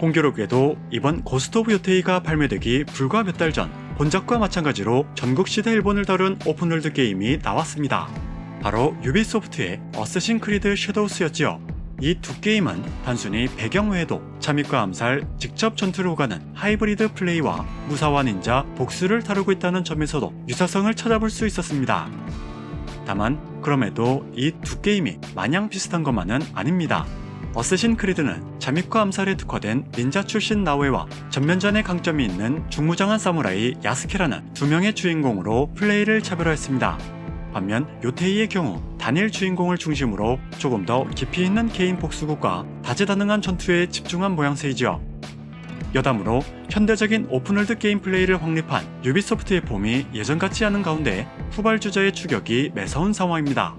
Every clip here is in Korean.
공교롭게도 이번 고스트 오브 요테이가 발매되기 불과 몇 달 전 본작과 마찬가지로 전국 시대 일본을 다룬 오픈월드 게임이 나왔습니다. 바로 유비소프트의 어쌔신 크리드 섀도우스였지요. 이 두 게임은 단순히 배경 외에도 잠입과 암살, 직접 전투를 오가는 하이브리드 플레이와 무사와 닌자, 복수를 다루고 있다는 점에서도 유사성을 찾아볼 수 있었습니다. 다만 그럼에도 이 두 게임이 마냥 비슷한 것만은 아닙니다. 어쌔신 크리드는 잠입과 암살에 특화된 닌자 출신 나오에와 전면전의 강점이 있는 중무장한 사무라이 야스케라는 두 명의 주인공으로 플레이를 차별화했습니다. 반면 요테이의 경우 단일 주인공을 중심으로 조금 더 깊이 있는 개인 복수극과 다재다능한 전투에 집중한 모양새이지요. 여담으로 현대적인 오픈월드 게임 플레이를 확립한 유비소프트의 폼이 예전 같지 않은 가운데 후발주자의 추격이 매서운 상황입니다.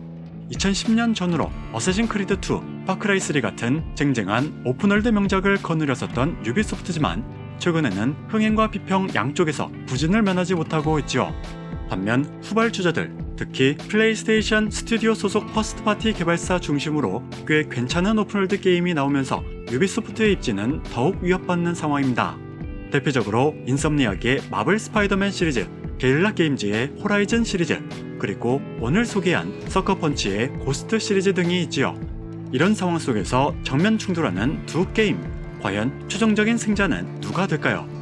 2010년 전후로 어쌔신 크리드 2, 파크라이 3 같은 쟁쟁한 오픈월드 명작을 거느렸었던 유비소프트지만 최근에는 흥행과 비평 양쪽에서 부진을 면하지 못하고 있지요. 반면 후발주자들, 특히 플레이스테이션 스튜디오 소속 퍼스트파티 개발사 중심으로 꽤 괜찮은 오픈월드 게임이 나오면서 유비소프트의 입지는 더욱 위협받는 상황입니다. 대표적으로 인썸니악의 마블 스파이더맨 시리즈, 게릴라 게임즈의 호라이즌 시리즈, 그리고 오늘 소개한 서커펀치의 고스트 시리즈 등이 있지요. 이런 상황 속에서 정면 충돌하는 두 게임, 과연 최종적인 승자는 누가 될까요?